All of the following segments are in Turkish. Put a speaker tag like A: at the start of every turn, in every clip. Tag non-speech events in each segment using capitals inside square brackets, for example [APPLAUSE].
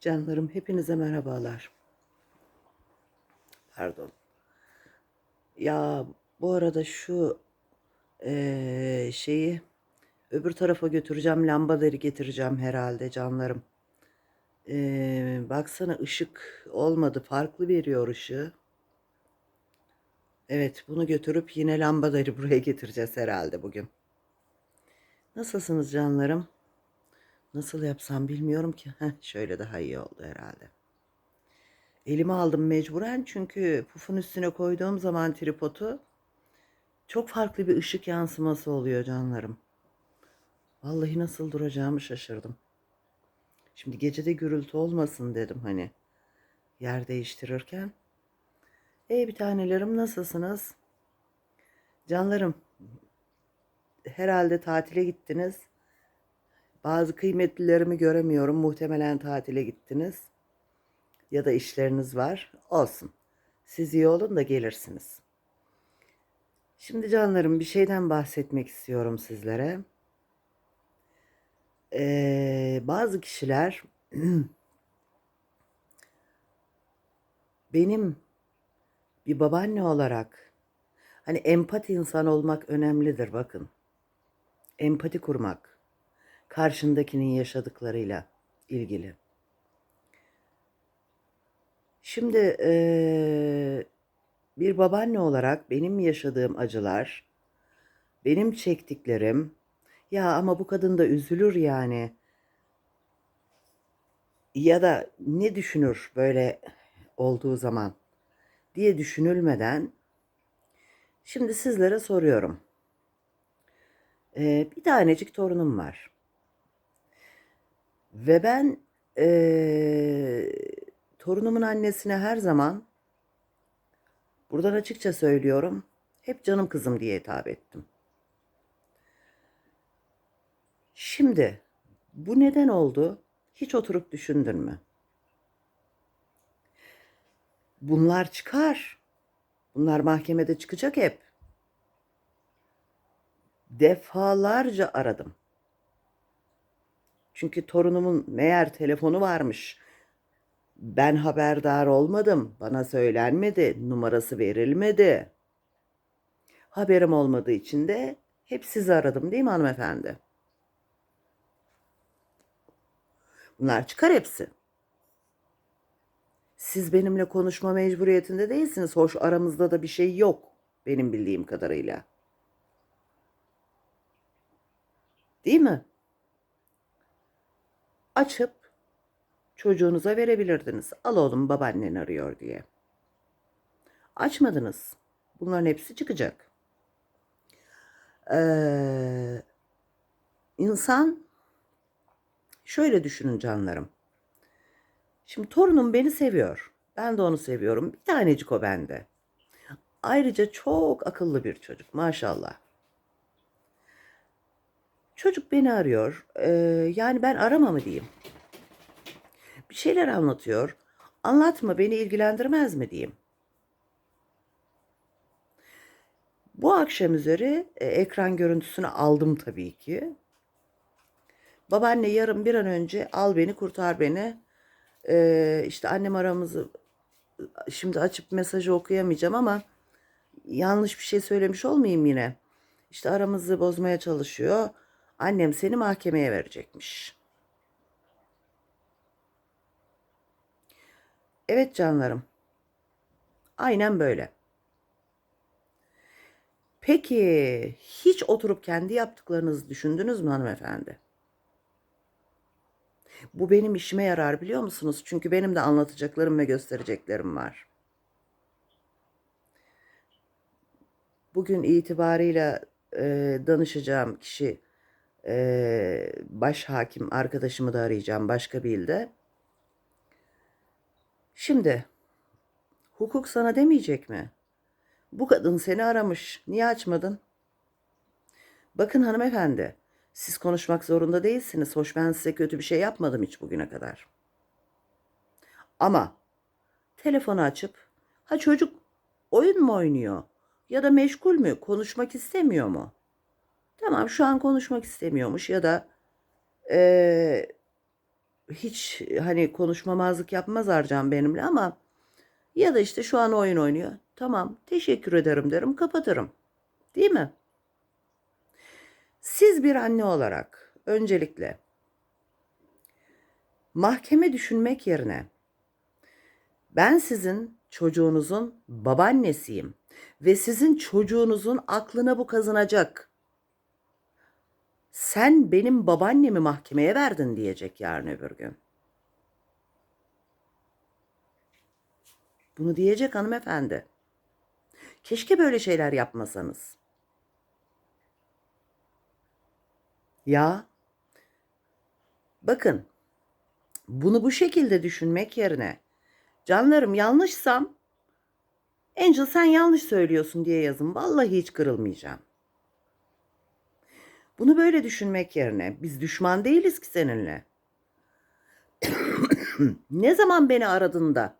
A: Canlarım hepinize merhabalar. Pardon. Ya bu arada şu eee, şeyi öbür tarafa götüreceğim. Lambaları getireceğim herhalde canlarım. Eee, baksana ışık olmadı. Farklı veriyor ışığı. Evet bunu götürüp yine lambaları [LAUGHS] buraya getireceğiz herhalde bugün. Nasılsınız canlarım? Nasıl yapsam bilmiyorum ki. Heh, şöyle daha iyi oldu herhalde. Elime aldım mecburen çünkü pufun üstüne koyduğum zaman tripodu çok farklı bir ışık yansıması oluyor canlarım. Vallahi nasıl duracağımı şaşırdım. Şimdi gecede gürültü olmasın dedim hani yer değiştirirken. Ey bir tanelerim nasılsınız? Canlarım herhalde tatile gittiniz. Bazı kıymetlilerimi göremiyorum. Muhtemelen tatile gittiniz. Ya da işleriniz var. Olsun. Siz iyi olun da gelirsiniz. Şimdi canlarım bir şeyden bahsetmek istiyorum sizlere. Ee, bazı kişiler [CLEARS THROAT] benim bir babaanne olarak hani empati insan olmak önemlidir bakın. Empati kurmak karşındakinin yaşadıklarıyla ilgili. Şimdi eee, bir babaanne olarak benim yaşadığım acılar, benim çektiklerim, ya ama bu kadın da üzülür yani ya da ne düşünür böyle olduğu zaman diye düşünülmeden şimdi sizlere soruyorum. Eee, bir tanecik torunum var. Ve ben eee, torunumun annesine her zaman buradan açıkça söylüyorum. Hep canım kızım diye hitap ettim. Şimdi bu neden oldu? Hiç oturup düşündün mü? Bunlar çıkar. Bunlar mahkemede çıkacak hep. Defalarca aradım. Çünkü torunumun meğer telefonu varmış. Ben haberdar olmadım. Bana söylenmedi. Numarası verilmedi. Haberim olmadığı için de hep sizi aradım değil mi hanımefendi? Bunlar çıkar hepsi. Siz benimle konuşma mecburiyetinde değilsiniz. Hoş aramızda da bir şey yok benim bildiğim kadarıyla. Değil mi? Açıp çocuğunuza verebilirdiniz. Al oğlum babaannen arıyor diye. Açmadınız. Bunların hepsi çıkacak. Ee, insan şöyle düşünün canlarım. Şimdi torunum beni seviyor. Ben de onu seviyorum. Bir tanecik o bende. Ayrıca çok akıllı bir çocuk maşallah. Çocuk beni arıyor. Ee, yani ben arama mı diyeyim? Bir şeyler anlatıyor. Anlatma beni ilgilendirmez mi diyeyim? Bu akşam üzeri e, ekran görüntüsünü aldım tabii ki. Babaanne yarın bir an önce al beni kurtar beni. Ee, işte annem aramızı şimdi açıp mesajı okuyamayacağım ama yanlış bir şey söylemiş olmayayım yine. İşte aramızı bozmaya çalışıyor. Annem seni mahkemeye verecekmiş. Evet canlarım. Aynen böyle. Peki hiç oturup kendi yaptıklarınızı düşündünüz mü hanımefendi? Bu benim işime yarar biliyor musunuz? Çünkü benim de anlatacaklarım ve göstereceklerim var. Bugün itibarıyla e, danışacağım kişi e, baş hakim arkadaşımı da arayacağım başka bir ilde. Şimdi hukuk sana demeyecek mi? Bu kadın seni aramış. Niye açmadın? Bakın hanımefendi, siz konuşmak zorunda değilsiniz. Hoş ben size kötü bir şey yapmadım hiç bugüne kadar. Ama telefonu açıp ha çocuk oyun mu oynuyor ya da meşgul mü konuşmak istemiyor mu? Tamam şu an konuşmak istemiyormuş ya da eee, hiç hani konuşmamazlık yapmaz Arcan benimle ama ya da işte şu an oyun oynuyor. Tamam, teşekkür ederim derim, kapatırım. Değil mi? Siz bir anne olarak öncelikle mahkeme düşünmek yerine ben sizin çocuğunuzun babaannesiyim ve sizin çocuğunuzun aklına bu kazınacak. Sen benim babaannemi mahkemeye verdin diyecek yarın öbür gün. Bunu diyecek hanımefendi. Keşke böyle şeyler yapmasanız. Ya bakın bunu bu şekilde düşünmek yerine canlarım yanlışsam Angel sen yanlış söylüyorsun diye yazın. Vallahi hiç kırılmayacağım. Bunu böyle düşünmek yerine biz düşman değiliz ki seninle. [COUGHS] ne zaman beni aradığında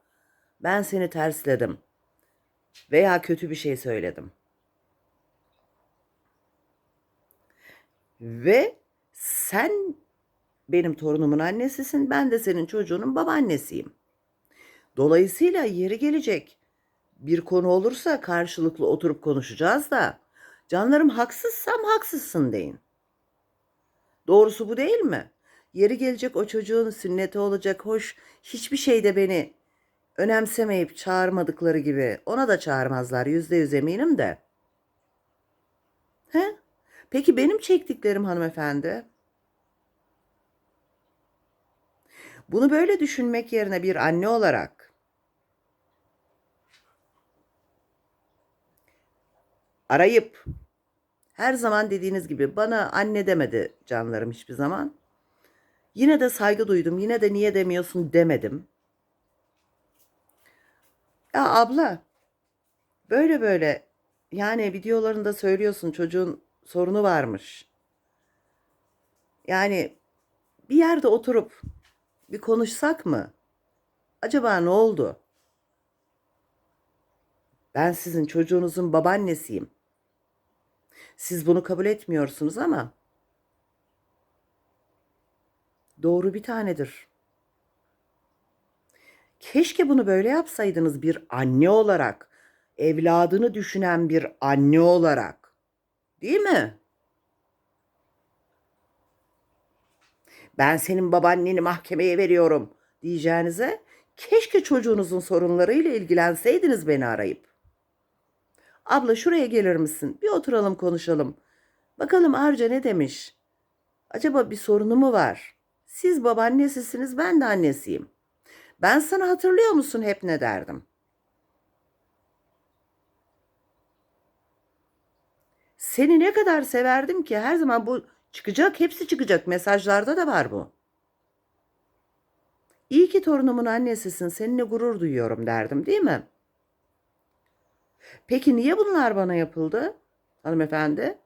A: ben seni tersledim veya kötü bir şey söyledim. Ve sen benim torunumun annesisin, ben de senin çocuğunun babaannesiyim. Dolayısıyla yeri gelecek bir konu olursa karşılıklı oturup konuşacağız da canlarım haksızsam haksızsın deyin. Doğrusu bu değil mi? Yeri gelecek o çocuğun sünneti olacak hoş hiçbir şeyde beni önemsemeyip çağırmadıkları gibi ona da çağırmazlar yüzde yüz eminim de. He? Peki benim çektiklerim hanımefendi? Bunu böyle düşünmek yerine bir anne olarak arayıp her zaman dediğiniz gibi bana anne demedi canlarım hiçbir zaman. Yine de saygı duydum. Yine de niye demiyorsun demedim. Ya abla böyle böyle yani videolarında söylüyorsun çocuğun sorunu varmış. Yani bir yerde oturup bir konuşsak mı? Acaba ne oldu? Ben sizin çocuğunuzun babaannesiyim. Siz bunu kabul etmiyorsunuz ama doğru bir tanedir. Keşke bunu böyle yapsaydınız bir anne olarak, evladını düşünen bir anne olarak. Değil mi? Ben senin babaanneni mahkemeye veriyorum diyeceğinize keşke çocuğunuzun sorunlarıyla ilgilenseydiniz beni arayıp. Abla şuraya gelir misin? Bir oturalım konuşalım. Bakalım Arca ne demiş? Acaba bir sorunu mu var? Siz babaannesisiniz ben de annesiyim. Ben sana hatırlıyor musun hep ne derdim? Seni ne kadar severdim ki her zaman bu çıkacak, hepsi çıkacak. Mesajlarda da var bu. İyi ki torunumun annesisin, seninle gurur duyuyorum derdim değil mi? Peki niye bunlar bana yapıldı hanımefendi?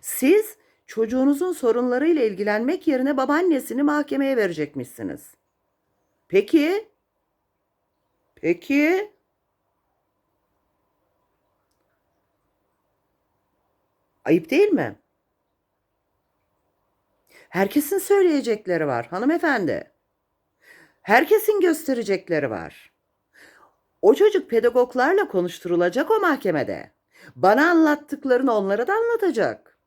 A: Siz çocuğunuzun sorunlarıyla ilgilenmek yerine babaannesini mahkemeye verecekmişsiniz. Peki? Peki? Ayıp değil mi? Herkesin söyleyecekleri var hanımefendi. Herkesin gösterecekleri var. O çocuk pedagoglarla konuşturulacak o mahkemede. Bana anlattıklarını onlara da anlatacak.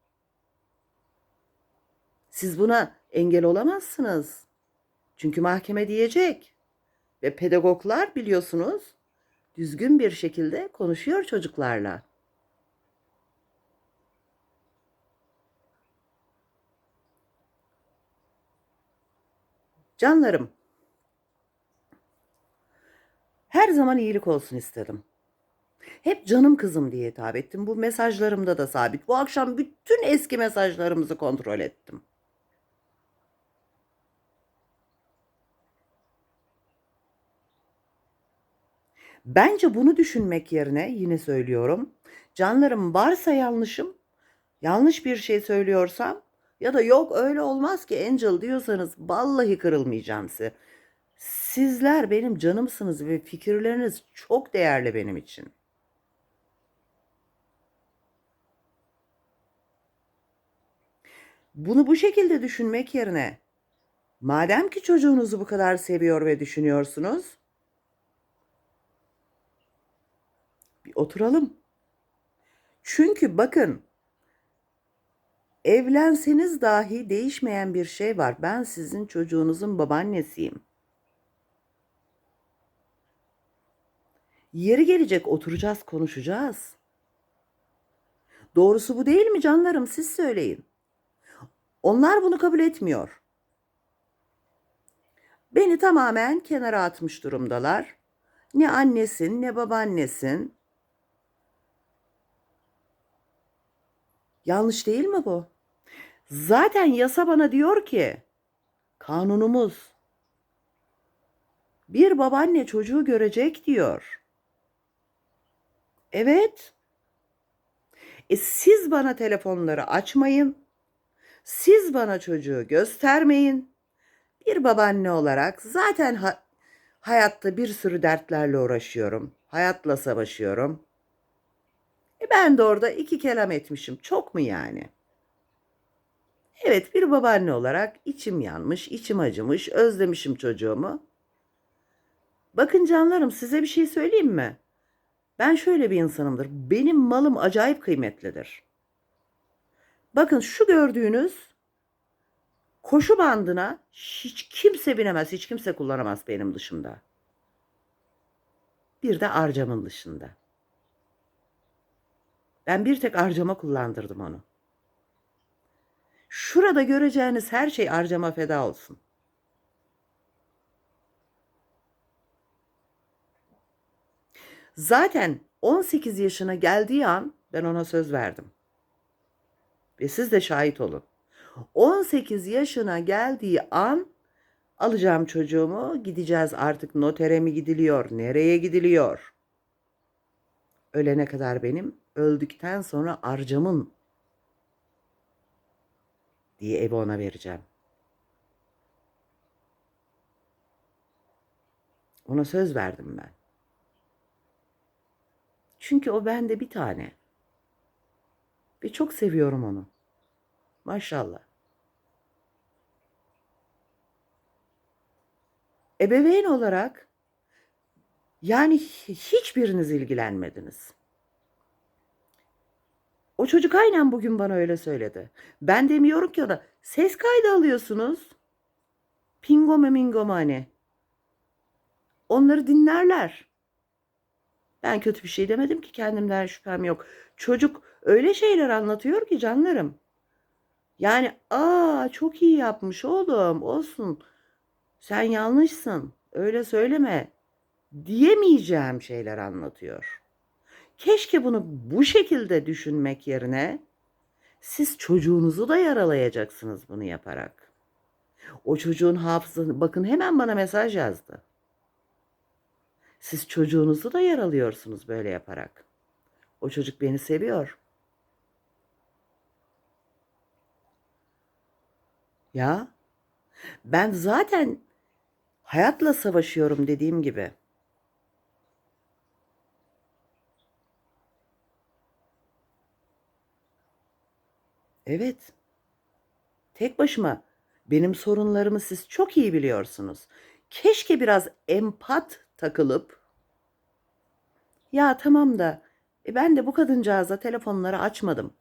A: Siz buna engel olamazsınız. Çünkü mahkeme diyecek. Ve pedagoglar biliyorsunuz düzgün bir şekilde konuşuyor çocuklarla. Canlarım, her zaman iyilik olsun istedim. Hep canım kızım diye hitap ettim. Bu mesajlarımda da sabit. Bu akşam bütün eski mesajlarımızı kontrol ettim. Bence bunu düşünmek yerine yine söylüyorum. Canlarım varsa yanlışım, yanlış bir şey söylüyorsam ya da yok öyle olmaz ki Angel diyorsanız vallahi kırılmayacağım size. Sizler benim canımsınız ve fikirleriniz çok değerli benim için. Bunu bu şekilde düşünmek yerine Madem ki çocuğunuzu bu kadar seviyor ve düşünüyorsunuz, bir oturalım. Çünkü bakın, evlenseniz dahi değişmeyen bir şey var. Ben sizin çocuğunuzun babaannesiyim. Yeri gelecek oturacağız, konuşacağız. Doğrusu bu değil mi canlarım? Siz söyleyin. Onlar bunu kabul etmiyor. Beni tamamen kenara atmış durumdalar. Ne annesin ne babaannesin. Yanlış değil mi bu? Zaten yasa bana diyor ki kanunumuz bir babaanne çocuğu görecek diyor. Evet. E siz bana telefonları açmayın. Siz bana çocuğu göstermeyin. Bir babaanne olarak zaten ha- hayatta bir sürü dertlerle uğraşıyorum. Hayatla savaşıyorum. E ben de orada iki kelam etmişim. Çok mu yani? Evet bir babaanne olarak içim yanmış, içim acımış, özlemişim çocuğumu. Bakın canlarım size bir şey söyleyeyim mi? Ben şöyle bir insanımdır. Benim malım acayip kıymetlidir. Bakın şu gördüğünüz koşu bandına hiç kimse binemez, hiç kimse kullanamaz benim dışımda. Bir de arcamın dışında. Ben bir tek arcama kullandırdım onu. Şurada göreceğiniz her şey arcama feda olsun. Zaten 18 yaşına geldiği an ben ona söz verdim. Ve siz de şahit olun. 18 yaşına geldiği an alacağım çocuğumu gideceğiz artık notere mi gidiliyor, nereye gidiliyor? Ölene kadar benim, öldükten sonra arcamın diye evi ona vereceğim. Ona söz verdim ben. Çünkü o bende bir tane. Ve çok seviyorum onu. Maşallah. Ebeveyn olarak yani hiçbiriniz ilgilenmediniz. O çocuk aynen bugün bana öyle söyledi. Ben demiyorum ki ona ses kaydı alıyorsunuz. Pingo me mingo mane. Onları dinlerler. Ben kötü bir şey demedim ki kendimden şüphem yok. Çocuk öyle şeyler anlatıyor ki canlarım. Yani aa çok iyi yapmış oğlum olsun. Sen yanlışsın. Öyle söyleme. Diyemeyeceğim şeyler anlatıyor. Keşke bunu bu şekilde düşünmek yerine siz çocuğunuzu da yaralayacaksınız bunu yaparak. O çocuğun hafızasını bakın hemen bana mesaj yazdı. Siz çocuğunuzu da yaralıyorsunuz böyle yaparak. O çocuk beni seviyor. Ya ben zaten hayatla savaşıyorum dediğim gibi. Evet. Tek başıma benim sorunlarımı siz çok iyi biliyorsunuz. Keşke biraz empat takılıp ya tamam da e ben de bu kadıncağıza telefonları açmadım.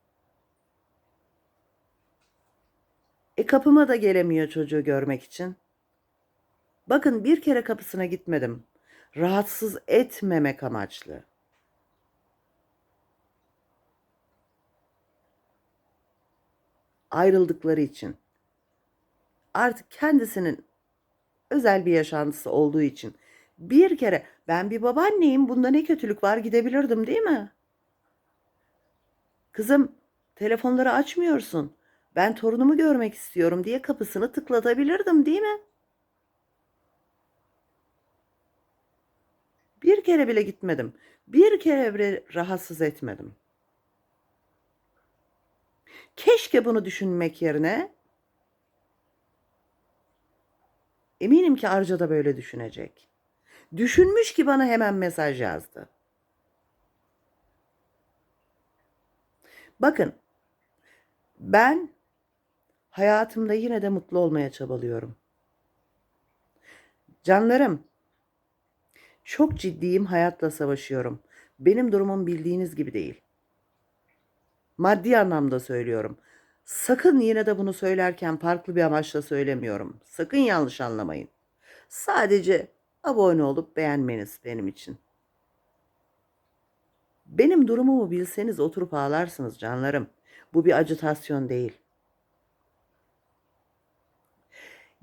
A: E kapıma da gelemiyor çocuğu görmek için. Bakın bir kere kapısına gitmedim. Rahatsız etmemek amaçlı. Ayrıldıkları için. Artık kendisinin özel bir yaşantısı olduğu için bir kere ben bir babaanneyim bunda ne kötülük var gidebilirdim değil mi? Kızım telefonları açmıyorsun. Ben torunumu görmek istiyorum diye kapısını tıklatabilirdim değil mi? Bir kere bile gitmedim. Bir kere bile rahatsız etmedim. Keşke bunu düşünmek yerine eminim ki Arca da böyle düşünecek. Düşünmüş ki bana hemen mesaj yazdı. Bakın ben hayatımda yine de mutlu olmaya çabalıyorum. Canlarım, çok ciddiyim, hayatla savaşıyorum. Benim durumum bildiğiniz gibi değil. Maddi anlamda söylüyorum. Sakın yine de bunu söylerken farklı bir amaçla söylemiyorum. Sakın yanlış anlamayın. Sadece abone olup beğenmeniz benim için. Benim durumumu bilseniz oturup ağlarsınız canlarım. Bu bir acitasyon değil.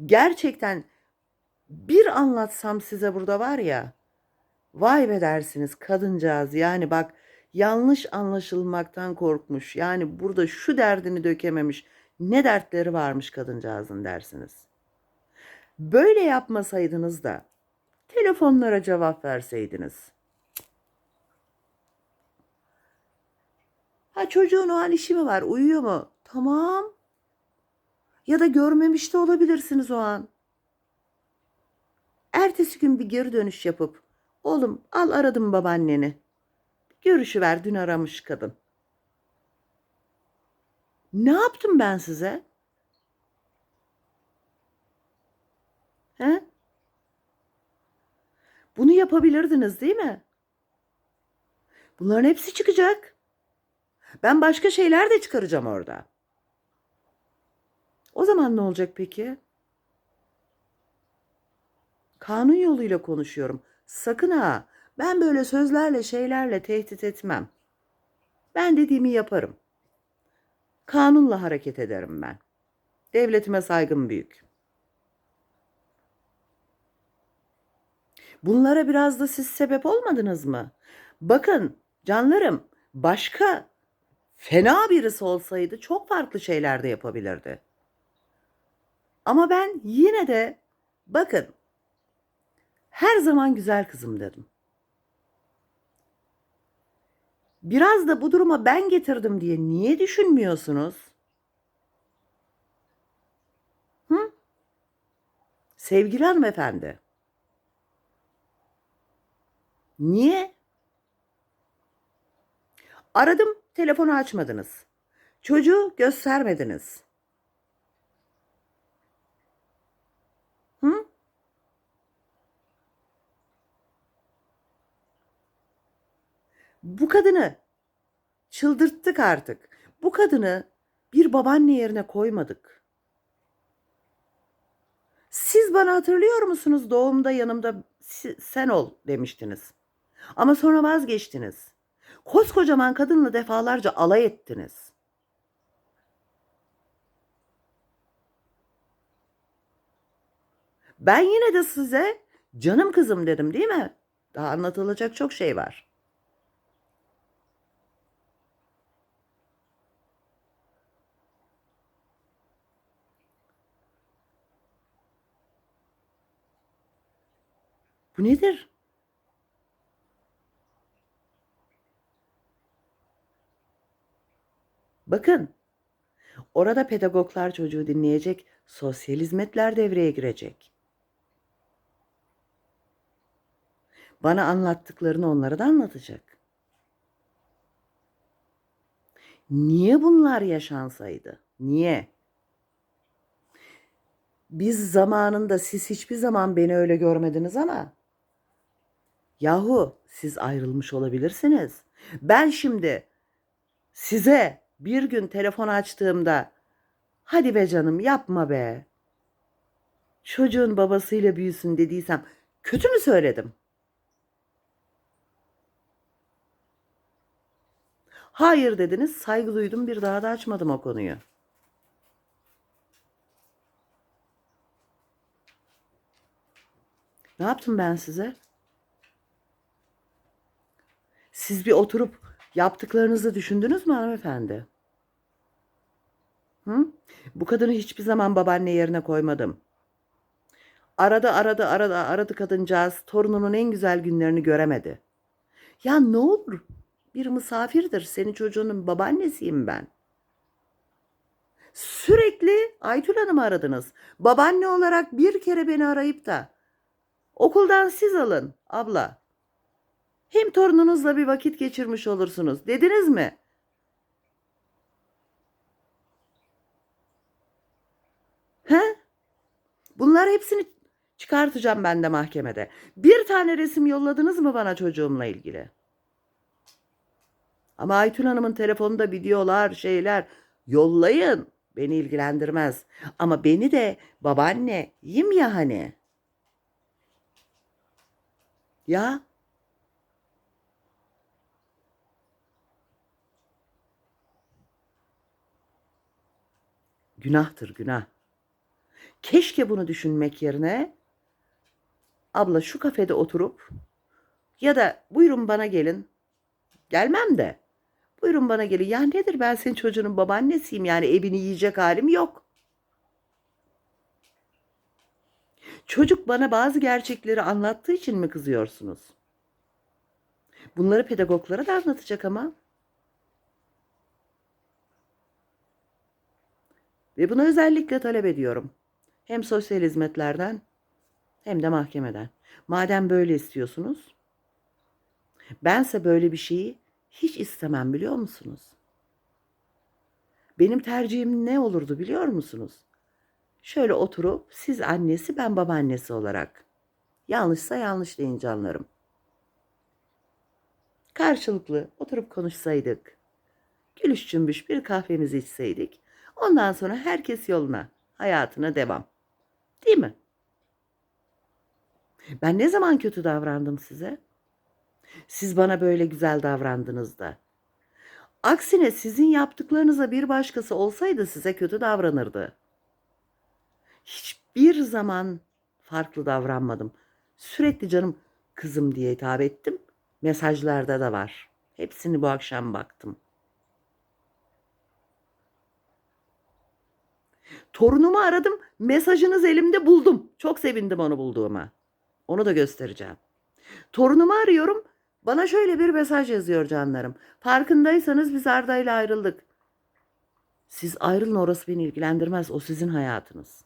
A: Gerçekten bir anlatsam size burada var ya, vay be dersiniz kadıncağız yani bak yanlış anlaşılmaktan korkmuş. Yani burada şu derdini dökememiş. Ne dertleri varmış kadıncağızın dersiniz. Böyle yapmasaydınız da telefonlara cevap verseydiniz. Ha çocuğun o an işi mi var? Uyuyor mu? Tamam. Ya da görmemiş de olabilirsiniz o an. Ertesi gün bir geri dönüş yapıp oğlum al aradım babaanneni. Görüşü ver dün aramış kadın. Ne yaptım ben size? He? Bunu yapabilirdiniz değil mi? Bunların hepsi çıkacak. Ben başka şeyler de çıkaracağım orada. O zaman ne olacak peki? Kanun yoluyla konuşuyorum. Sakın ha. Ben böyle sözlerle şeylerle tehdit etmem. Ben dediğimi yaparım. Kanunla hareket ederim ben. Devletime saygım büyük. Bunlara biraz da siz sebep olmadınız mı? Bakın canlarım başka fena birisi olsaydı çok farklı şeyler de yapabilirdi. Ama ben yine de bakın her zaman güzel kızım dedim. Biraz da bu duruma ben getirdim diye niye düşünmüyorsunuz? Hı? Sevgili hanımefendi. Niye? Aradım, telefonu açmadınız. Çocuğu göstermediniz. Hı? Bu kadını çıldırttık artık. Bu kadını bir babaanne yerine koymadık. Siz bana hatırlıyor musunuz doğumda yanımda sen ol demiştiniz. Ama sonra vazgeçtiniz. Koskocaman kadınla defalarca alay ettiniz. Ben yine de size canım kızım dedim değil mi? Daha anlatılacak çok şey var. Bu nedir? Bakın, orada pedagoglar çocuğu dinleyecek, sosyal hizmetler devreye girecek. Bana anlattıklarını onlara da anlatacak. Niye bunlar yaşansaydı? Niye? Biz zamanında siz hiçbir zaman beni öyle görmediniz ama yahu siz ayrılmış olabilirsiniz. Ben şimdi size bir gün telefon açtığımda hadi be canım yapma be. Çocuğun babasıyla büyüsün dediysem kötü mü söyledim? Hayır dediniz, saygı duydum, bir daha da açmadım o konuyu. Ne yaptım ben size? Siz bir oturup yaptıklarınızı düşündünüz mü hanımefendi? Hı? Bu kadını hiçbir zaman babaanne yerine koymadım. Arada arada arada aradı kadıncağız torununun en güzel günlerini göremedi. Ya ne olur bir misafirdir. Senin çocuğunun babaannesiyim ben. Sürekli Aytül Hanım'ı aradınız. Babaanne olarak bir kere beni arayıp da okuldan siz alın abla. Hem torununuzla bir vakit geçirmiş olursunuz. Dediniz mi? He? Bunlar hepsini Çıkartacağım ben de mahkemede. Bir tane resim yolladınız mı bana çocuğumla ilgili? Ama Aytun Hanım'ın telefonunda videolar, şeyler yollayın. Beni ilgilendirmez. Ama beni de babaanne yim ya hani. Ya günahtır günah. Keşke bunu düşünmek yerine abla şu kafede oturup ya da buyurun bana gelin. Gelmem de. Buyurun bana gelin. Ya nedir ben senin çocuğunun babaannesiyim yani evini yiyecek halim yok. Çocuk bana bazı gerçekleri anlattığı için mi kızıyorsunuz? Bunları pedagoglara da anlatacak ama. Ve bunu özellikle talep ediyorum. Hem sosyal hizmetlerden hem de mahkemeden. Madem böyle istiyorsunuz, bense böyle bir şeyi hiç istemem biliyor musunuz? Benim tercihim ne olurdu biliyor musunuz? Şöyle oturup siz annesi ben babaannesi olarak. Yanlışsa yanlış deyin canlarım. Karşılıklı oturup konuşsaydık. Gülüş cümbüş bir kahvemizi içseydik. Ondan sonra herkes yoluna, hayatına devam. Değil mi? Ben ne zaman kötü davrandım size? Siz bana böyle güzel davrandınız da. Aksine sizin yaptıklarınıza bir başkası olsaydı size kötü davranırdı. Hiçbir zaman farklı davranmadım. Sürekli canım kızım diye hitap ettim. Mesajlarda da var. Hepsini bu akşam baktım. Torunumu aradım. Mesajınız elimde buldum. Çok sevindim onu bulduğuma. Onu da göstereceğim. Torunumu arıyorum. Bana şöyle bir mesaj yazıyor canlarım. Farkındaysanız biz Arda ile ayrıldık. Siz ayrılın orası beni ilgilendirmez. O sizin hayatınız.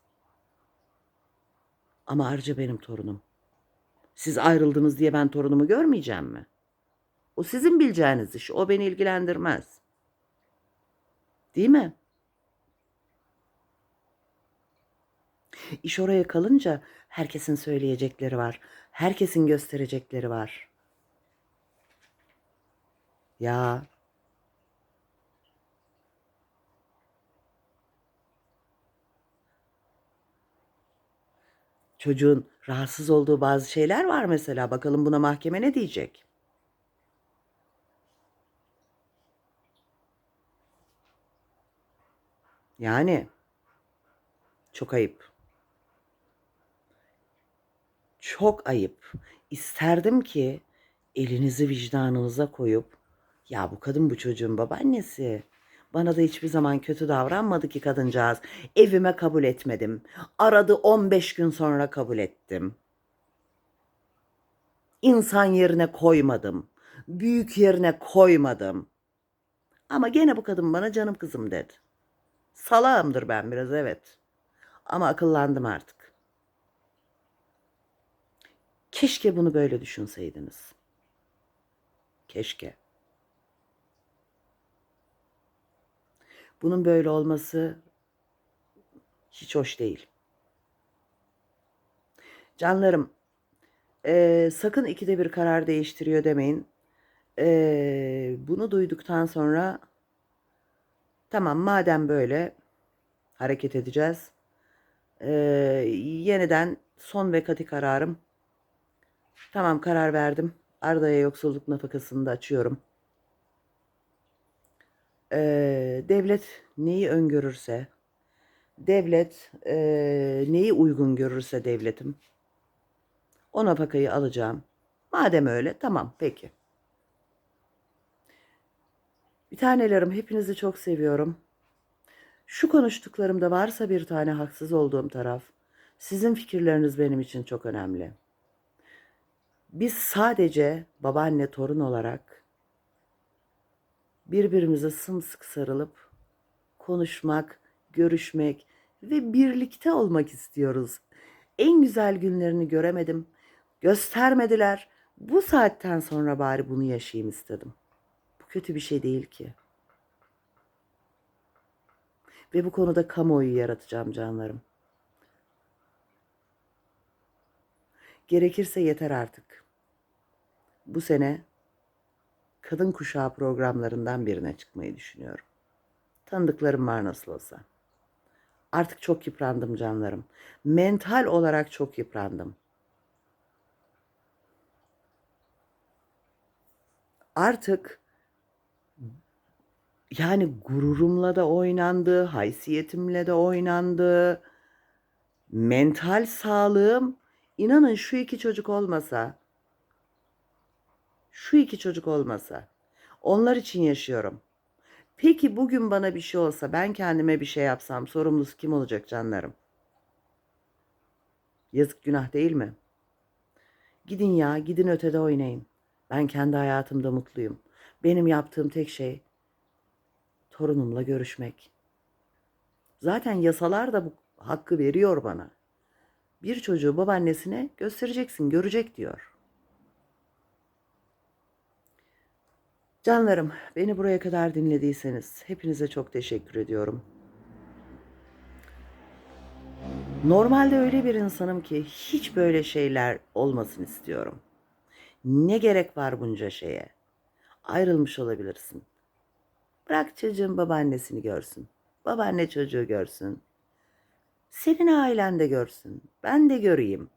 A: Ama Arca benim torunum. Siz ayrıldınız diye ben torunumu görmeyeceğim mi? O sizin bileceğiniz iş. O beni ilgilendirmez. Değil mi? İş oraya kalınca herkesin söyleyecekleri var. Herkesin gösterecekleri var. Ya çocuğun rahatsız olduğu bazı şeyler var mesela. Bakalım buna mahkeme ne diyecek? Yani çok ayıp. Çok ayıp. İsterdim ki elinizi vicdanınıza koyup ya bu kadın bu çocuğun babaannesi. Bana da hiçbir zaman kötü davranmadı ki kadıncağız. Evime kabul etmedim. Aradı 15 gün sonra kabul ettim. İnsan yerine koymadım. Büyük yerine koymadım. Ama gene bu kadın bana canım kızım dedi. Salağımdır ben biraz evet. Ama akıllandım artık. Keşke bunu böyle düşünseydiniz. Keşke. Bunun böyle olması hiç hoş değil. Canlarım, eee, sakın ikide bir karar değiştiriyor demeyin. Eee, bunu duyduktan sonra tamam madem böyle hareket edeceğiz. Eee, yeniden son ve katı kararım. Tamam karar verdim. Arda'ya yoksulluk nafakasını da açıyorum. Eee, devlet neyi öngörürse, devlet eee, neyi uygun görürse devletim, o nafakayı alacağım. Madem öyle tamam peki. Bir tanelerim hepinizi çok seviyorum. Şu konuştuklarımda varsa bir tane haksız olduğum taraf, sizin fikirleriniz benim için çok önemli. Biz sadece babaanne torun olarak birbirimize sımsıkı sarılıp konuşmak, görüşmek ve birlikte olmak istiyoruz. En güzel günlerini göremedim. Göstermediler. Bu saatten sonra bari bunu yaşayayım istedim. Bu kötü bir şey değil ki. Ve bu konuda kamuoyu yaratacağım canlarım. Gerekirse yeter artık. Bu sene kadın kuşağı programlarından birine çıkmayı düşünüyorum. Tanıdıklarım var nasıl olsa. Artık çok yıprandım canlarım. Mental olarak çok yıprandım. Artık yani gururumla da oynandı, haysiyetimle de oynandı. Mental sağlığım inanın şu iki çocuk olmasa şu iki çocuk olmasa onlar için yaşıyorum. Peki bugün bana bir şey olsa ben kendime bir şey yapsam sorumlusu kim olacak canlarım? Yazık günah değil mi? Gidin ya gidin ötede oynayın. Ben kendi hayatımda mutluyum. Benim yaptığım tek şey torunumla görüşmek. Zaten yasalar da bu hakkı veriyor bana. Bir çocuğu babaannesine göstereceksin, görecek diyor. Canlarım, beni buraya kadar dinlediyseniz hepinize çok teşekkür ediyorum. Normalde öyle bir insanım ki hiç böyle şeyler olmasın istiyorum. Ne gerek var bunca şeye? Ayrılmış olabilirsin. Bırak çocuğun babaannesini görsün. Babaanne çocuğu görsün. Senin ailen de görsün. Ben de göreyim.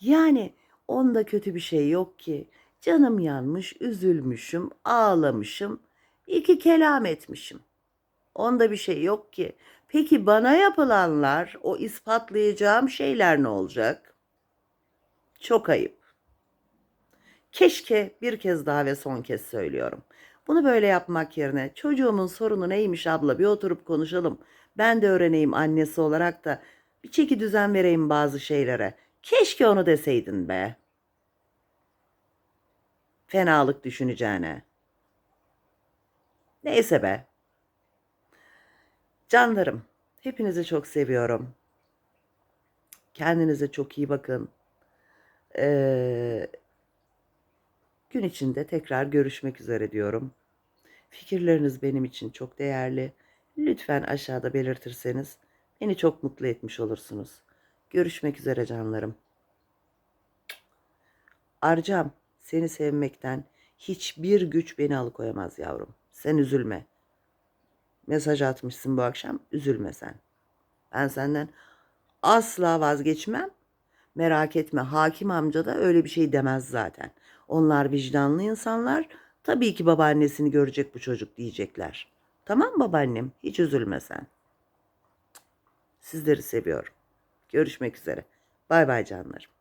A: Yani onda kötü bir şey yok ki. Canım yanmış, üzülmüşüm, ağlamışım. iki kelam etmişim. Onda bir şey yok ki. Peki bana yapılanlar, o ispatlayacağım şeyler ne olacak? Çok ayıp. Keşke bir kez daha ve son kez söylüyorum. Bunu böyle yapmak yerine çocuğumun sorunu neymiş abla bir oturup konuşalım. Ben de öğreneyim annesi olarak da bir çeki düzen vereyim bazı şeylere. Keşke onu deseydin be. Fenalık düşüneceğine. Neyse be. Canlarım, hepinizi çok seviyorum. Kendinize çok iyi bakın. Ee, gün içinde tekrar görüşmek üzere diyorum. Fikirleriniz benim için çok değerli. Lütfen aşağıda belirtirseniz beni çok mutlu etmiş olursunuz. Görüşmek üzere canlarım. Arcam, seni sevmekten hiçbir güç beni alıkoyamaz yavrum. Sen üzülme. Mesaj atmışsın bu akşam, üzülme sen. Ben senden asla vazgeçmem. Merak etme, hakim amca da öyle bir şey demez zaten. Onlar vicdanlı insanlar. Tabii ki babaannesini görecek bu çocuk diyecekler. Tamam babaannem, hiç üzülme sen. Sizleri seviyorum. Görüşmek üzere. Bay bay canlarım.